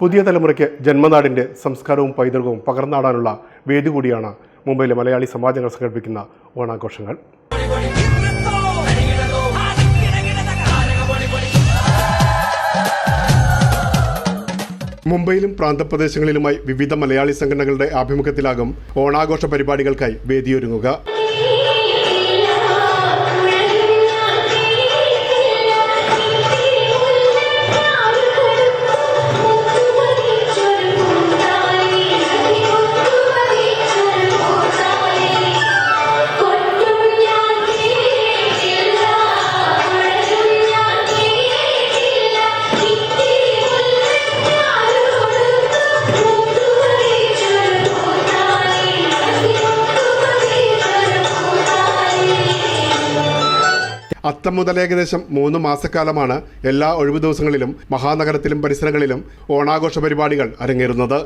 പുതിയ തലമുറയ്ക്ക് ജന്മനാടിന്റെ സംസ്കാരവും പൈതൃകവും പകർന്നാടാനുള്ള വേദി കൂടിയാണ് മുംബൈയിലെ മലയാളി സമാജങ്ങൾ സംഘടിപ്പിക്കുന്ന ഓണാഘോഷങ്ങൾ. മുംബൈയിലും പ്രാന്തപ്രദേശങ്ങളിലുമായി വിവിധ മലയാളി സംഘടനകളുടെ ആഭിമുഖ്യത്തിലാകും ഓണാഘോഷ പരിപാടികൾക്കായി വേദിയൊരുങ്ങുക. അത്തം മുതൽ ഏകദേശം മൂന്ന് മാസക്കാലമാണ് എല്ലാ ഒഴിവു ദിവസങ്ങളിലും മഹാനഗരത്തിലും പരിസരങ്ങളിലും ഓണാഘോഷ പരിപാടികൾ അരങ്ങേറുന്നത്.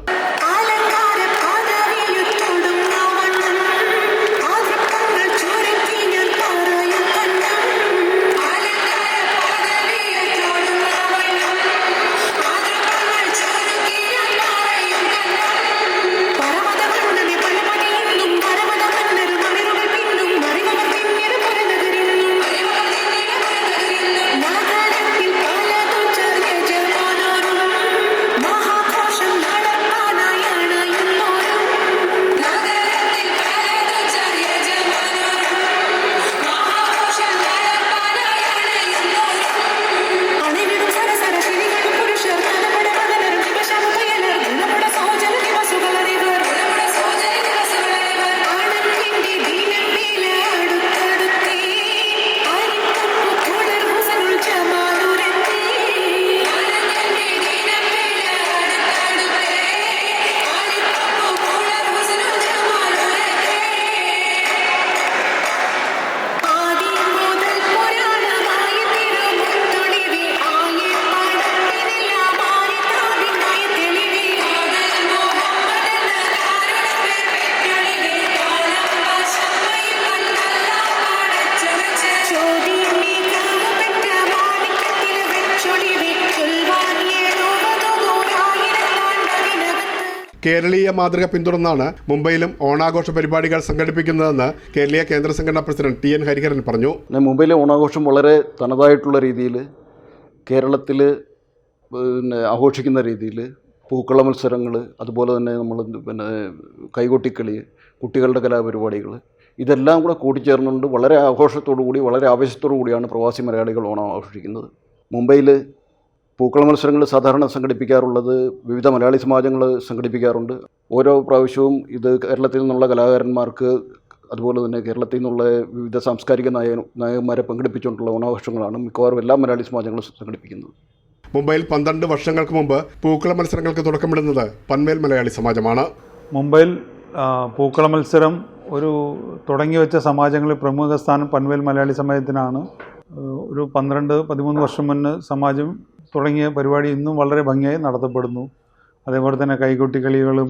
കേരളീയ മാതൃക പിന്തുടർന്നാണ് മുംബൈയിലും ഓണാഘോഷ പരിപാടികൾ സംഘടിപ്പിക്കുന്നതെന്ന് കേരളീയ കേന്ദ്ര സംഘടനാ പ്രസിഡന്റ് ടി എൻ ഹരിഹരൻ പറഞ്ഞു. മുംബൈയിലെ ഓണാഘോഷം വളരെ തനതായിട്ടുള്ള രീതിയിൽ കേരളത്തിൽ പിന്നെ ആഘോഷിക്കുന്ന രീതിയിൽ പൂക്കള മത്സരങ്ങൾ അതുപോലെ തന്നെ നമ്മൾ പിന്നെ കൈകൊട്ടിക്കളി കുട്ടികളുടെ കലാപരിപാടികൾ ഇതെല്ലാം കൂടെ കൂട്ടിച്ചേർന്നുകൊണ്ട് വളരെ ആഘോഷത്തോടു കൂടി വളരെ ആവേശത്തോടു കൂടിയാണ് പ്രവാസി മലയാളികൾ ഓണം ആഘോഷിക്കുന്നത്. മുംബൈയിൽ പൂക്കള മത്സരങ്ങൾ സാധാരണ സംഘടിപ്പിക്കാറുള്ളത് വിവിധ മലയാളി സമാജങ്ങൾ സംഘടിപ്പിക്കാറുണ്ട്. ഓരോ പ്രാവശ്യവും ഇത് കേരളത്തിൽ നിന്നുള്ള കലാകാരന്മാർക്ക് അതുപോലെ തന്നെ കേരളത്തിൽ നിന്നുള്ള വിവിധ സാംസ്കാരിക നായ നായകന്മാരെ പങ്കെടുപ്പിച്ചുകൊണ്ടുള്ള ഓണാഘോഷങ്ങളാണ് മിക്കവാറും എല്ലാ മലയാളി സമാജങ്ങളും സംഘടിപ്പിക്കുന്നത്. മുംബൈയിൽ പന്ത്രണ്ട് വർഷങ്ങൾക്ക് മുമ്പ് പൂക്കള മത്സരങ്ങൾക്ക് തുടക്കമിടുന്നത് പന്മേൽ മലയാളി സമാജമാണ്. മുംബൈയിൽ പൂക്കള മത്സരം ഒരു തുടങ്ങി വെച്ച സമാജങ്ങളിൽ പ്രമുഖ സ്ഥാനം പന്മേൽ മലയാളി സമാജത്തിനാണ്. ഒരു പന്ത്രണ്ട് പതിമൂന്ന് വർഷം മുന്നേ സമാജം തുടങ്ങിയ പരിപാടി ഇന്നും വളരെ ഭംഗിയായി നടത്തപ്പെടുന്നു. അതേപോലെ തന്നെ കൈകൊട്ടിക്കളികളും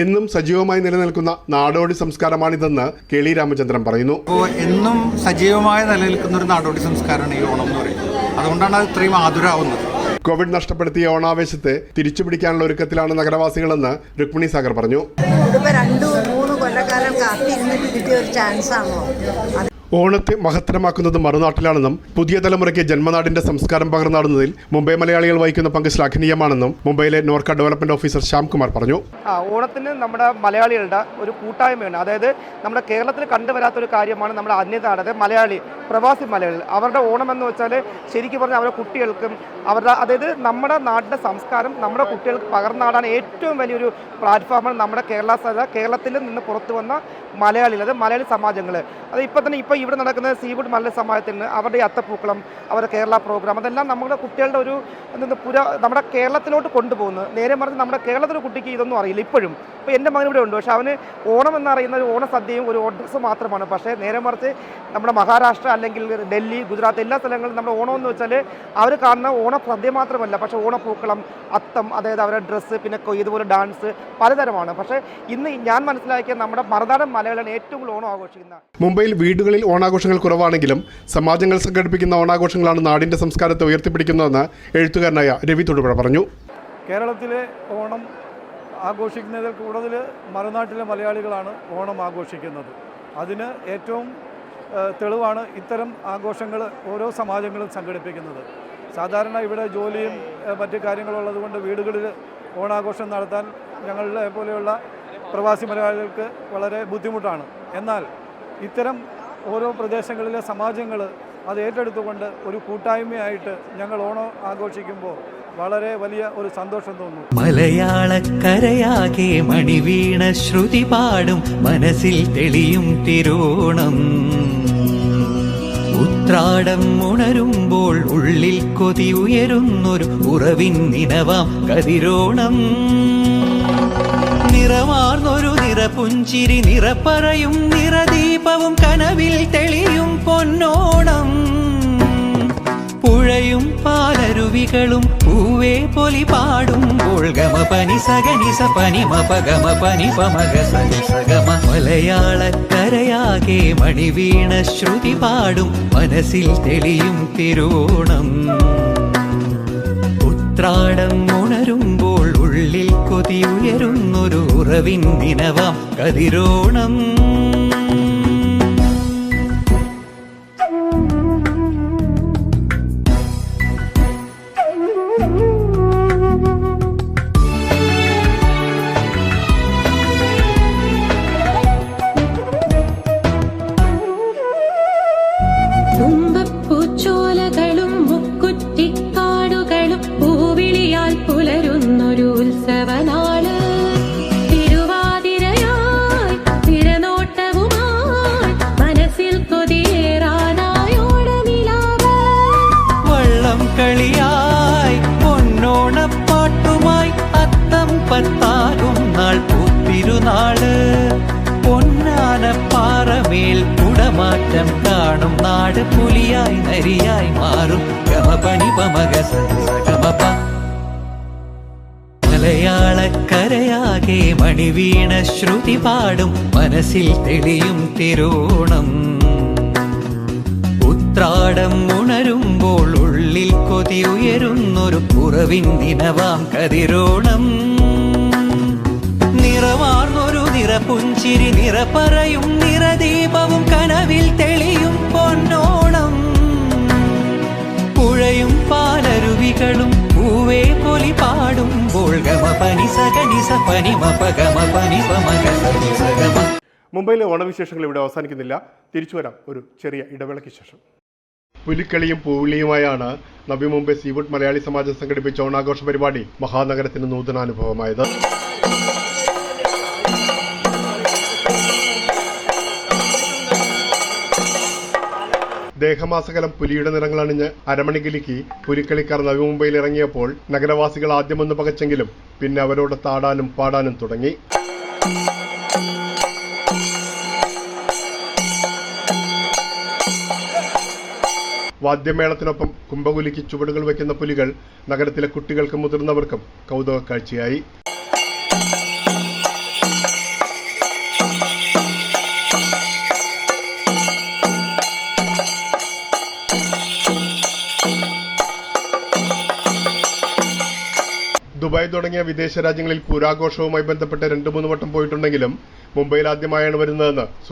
എന്നും സജീവമായി നിലനിൽക്കുന്ന നാടോടി സംസ്കാരമാണിതെന്ന് കെ ളി രാമചന്ദ്രൻ പറയുന്നു. എന്നും സജീവമായി നിലനിൽക്കുന്ന ഒരു നാടോടി സംസ്കാരമാണ് ഈ ഓണം എന്ന് പറയുന്നത്. അതുകൊണ്ടാണ് അത് ഇത്രയും ആതുരാവുന്നത് കോവിഡ് നഷ്ടപ്പെടുത്തിയ ഓണാവേശത്തെ തിരിച്ചുപിടിക്കാനുള്ള ഒരുക്കത്തിലാണ് നഗരവാസികളെന്ന് രുക്മിണി സാഗർ പറഞ്ഞു. ഇതിപ്പോ രണ്ടു മൂന്ന് കൊല്ലക്കാലം കാത്തിരുന്നിട്ട് കിട്ടിയ ഒരു ചാൻസ് ആണോ? അത് ഓണത്തെ മഹത്തരമാക്കുന്നത് മറുനാട്ടിലാണെന്നും പുതിയ തലമുറയ്ക്ക് ജന്മനാടിന്റെ സംസ്കാരം പകർന്നാടുന്നതിൽ മുംബൈ മലയാളികൾ വഹിക്കുന്ന പങ്ക് ശ്ലാഘനീയമാണെന്നും മുംബൈയിലെ നോർക്ക ഡെവലപ്മെന്റ് ഓഫീസർ ശ്യാംകുമാർ പറഞ്ഞു. ആ ഓണത്തിന് നമ്മുടെ മലയാളികളുടെ ഒരു കൂട്ടായ്മയാണ് അതായത് നമ്മുടെ കേരളത്തിൽ കണ്ടുവരാത്ത ഒരു കാര്യമാണ് നമ്മുടെ അന്യനാട് അതായത് മലയാളി പ്രവാസി മലയാളികൾ. അവരുടെ ഓണം എന്ന് വെച്ചാൽ ശരിക്കും പറഞ്ഞാൽ അവരുടെ കുട്ടികൾക്കും അവരുടെ അതായത് നമ്മുടെ നാടിന്റെ സംസ്കാരം നമ്മുടെ കുട്ടികൾക്ക് പകർന്നാടാൻ ഏറ്റവും വലിയൊരു പ്ലാറ്റ്ഫോമാണ് നമ്മുടെ കേരള കേരളത്തിൽ നിന്ന് പുറത്തു വന്ന മലയാളികൾ അതായത് മലയാളി സമാജങ്ങൾ. അത് ഇപ്പം തന്നെ ഇപ്പോൾ ഇവിടെ നടക്കുന്ന സീവുഡ് മലയാളി സമാജത്തിന് അവരുടെ അത്തപ്പൂക്കളം അവരുടെ കേരള പ്രോഗ്രാം അതെല്ലാം നമ്മുടെ കുട്ടികളുടെ ഒരു പുര നമ്മുടെ കേരളത്തിലോട്ട് കൊണ്ടുപോകുന്നത് നേരെ മറിച്ച് നമ്മുടെ കേരളത്തിലെ കുട്ടിക്ക് ഇതൊന്നും അറിയില്ല ഇപ്പോഴും. ഇപ്പോൾ എന്റെ മകൻ ഇവിടെ ഉണ്ട്. പക്ഷേ അവന് ഓണം എന്നറിയുന്ന ഒരു ഓണസദ്യയും ഒരു ഓഡ്രസ് മാത്രമാണ്. പക്ഷേ നേരെ മറിച്ച് നമ്മുടെ മഹാരാഷ്ട്ര അല്ലെങ്കിൽ ഡൽഹി ഗുജറാത്ത് എല്ലാ സ്ഥലങ്ങളിലും നമ്മുടെ ഓണം എന്ന് വെച്ചാൽ അവർ കാണുന്ന ഓണസദ്യ മാത്രമല്ല. പക്ഷേ ഓണപ്പൂക്കളം അത്തം അതായത് അവരുടെ ഡ്രസ്സ് പിന്നെ ഇതുപോലെ ഡാൻസ് പലതരമാണ്. പക്ഷേ ഇന്ന് ഞാൻ മനസ്സിലാക്കിയ നമ്മുടെ മറുനാടൻ മലയാളിയാണ് ഏറ്റവും കൂടുതൽ ഓണം ആഘോഷിക്കുന്നത് മുംബൈയിൽ വീടുകളിൽ ഓണാഘോഷങ്ങൾ കുറവാണെങ്കിലും സമാജങ്ങൾ സംഘടിപ്പിക്കുന്ന ഓണാഘോഷങ്ങളാണ് നാടിന്റെ സംസ്കാരത്തെ ഉയർത്തിപ്പിടിക്കുന്നതെന്ന് എഴുത്തുകാരനായ രവി തൊടുപുഴ പറഞ്ഞു. കേരളത്തിലെ ഓണം ആഘോഷിക്കുന്നതിൽ കൂടുതൽ മറുനാട്ടിലെ മലയാളികളാണ് ഓണം ആഘോഷിക്കുന്നത്. അതിന് ഏറ്റവും തെളിവാണ് ഇത്തരം ആഘോഷങ്ങൾ ഓരോ സമാജങ്ങളും സംഘടിപ്പിക്കുന്നത്. സാധാരണ ഇവിടെ ജോലിയും മറ്റ് കാര്യങ്ങളുള്ളത് കൊണ്ട് വീടുകളിൽ ഓണാഘോഷം നടത്താൻ ഞങ്ങളെ പോലെയുള്ള പ്രവാസി മലയാളികൾക്ക് വളരെ ബുദ്ധിമുട്ടാണ്. എന്നാൽ ഇത്തരം ഓരോ പ്രദേശങ്ങളിലെ സമാജങ്ങൾ അത് ഏറ്റെടുത്തുകൊണ്ട് ഒരു കൂട്ടായ്മയായിട്ട് ഞങ്ങൾ ഓണം ആഘോഷിക്കുമ്പോൾ വളരെ വലിയ ഒരു സന്തോഷം തോന്നുന്നു മലയാളക്കരയാകെ മണിവീണ ശ്രുതി പാടും മനസ്സിൽ തെളിയും തിരോണം. ഉത്രാടം ഉണരുമ്പോൾ ഉള്ളിൽ കൊതി ഉയരുന്നൊരു ഉറവിൻ നിനവാം കതിരോണം. നിറമാർന്നൊരു നിറപുഞ്ചിരി നിറപ്പറയും നിറദീപവും കനവിൽ തെളിയും പൊന്നോണം. പുഴയും പാലരുവികളും പൂവേ പൊലി പാടുമ്പോൾ ഗമ പനി സഗനി സ പനി മപ ഗമ പനി പമഗ സഗമ മലയാളക്കരയാകെ മണിവീണ ശ്രുതി പാടും മനസ്സിൽ തെളിയും തിരുവോണം ഉത്രാടം ഉണരുമ്പോൾ ഉള്ളിൽ കൊതി ഉയരുന്നൊരു ഉറവിൻ നിനവാം കതിരോണം. പൂത്തിരുനാൾ പൊന്നാനപ്പാറമേൽ കുടമാറ്റം കാണും. നാട് പുലിയായി നരിയായി മാറും. ഗമപനി പമക സഗമപ മലയാളക്കരയാകെ മണിവീണ ശ്രുതി പാടും. മനസ്സിൽ തെളിയും തിരോണം. ഉത്രാടം ഉണരുമ്പോൾ ഉള്ളിൽ കൊതി ഉയരുന്നൊരു കുറവിൻ ദിനവാം കതിരോണം. നിറമാർന്നൊരു നിറപുഞ്ചിരി നിറപ്പറയും നിറദീപവും കനവിൽ തെളിയും പൊന്നോണം. പുഴയും പാലരുവികളും പൂവേ പൊലി പാടുമ്പോൾ ഗമ പനി പനി പനി മുംബൈയിലെ ഓണവിശേഷങ്ങൾ ഇവിടെ അവസാനിക്കുന്നില്ല. തിരിച്ചു വരാം ഒരു ചെറിയ ഇടവേളയ്ക്ക് ശേഷം. പുലിക്കളിയും പൂവിളിയുമായാണ് നവി മുംബൈ സീവുഡ് മലയാളി സമാജം സംഘടിപ്പിച്ച ഓണാഘോഷ പരിപാടി മഹാനഗരത്തിന് നൂതനാനുഭവമായത്. ദേഹമാസകലം പുലിയുടെ നിറങ്ങളണിഞ്ഞ് അരമണികിലിക്ക് പുലിക്കളിക്കാർ നവി മുംബൈയിൽ ഇറങ്ങിയപ്പോൾ നഗരവാസികൾ ആദ്യമൊന്ന് പകച്ചെങ്കിലും പിന്നെ അവരോട് താടാനും പാടാനും തുടങ്ങി. വാദ്യമേളത്തിനൊപ്പം കുംഭകുലിക്ക് ചുവടുകൾ വയ്ക്കുന്ന പുലികൾ നഗരത്തിലെ കുട്ടികൾക്കും മുതിർന്നവർക്കും കൗതുക കാഴ്ചയായി ദുബായ് തുടങ്ങിയ വിദേശ രാജ്യങ്ങളിൽ പൂരാഘോഷവുമായി ബന്ധപ്പെട്ട് രണ്ടു മൂന്ന് വട്ടം പോയിട്ടുണ്ടെങ്കിലും മുംബൈയിൽ ആദ്യമായാണ് വരുന്നതെന്ന്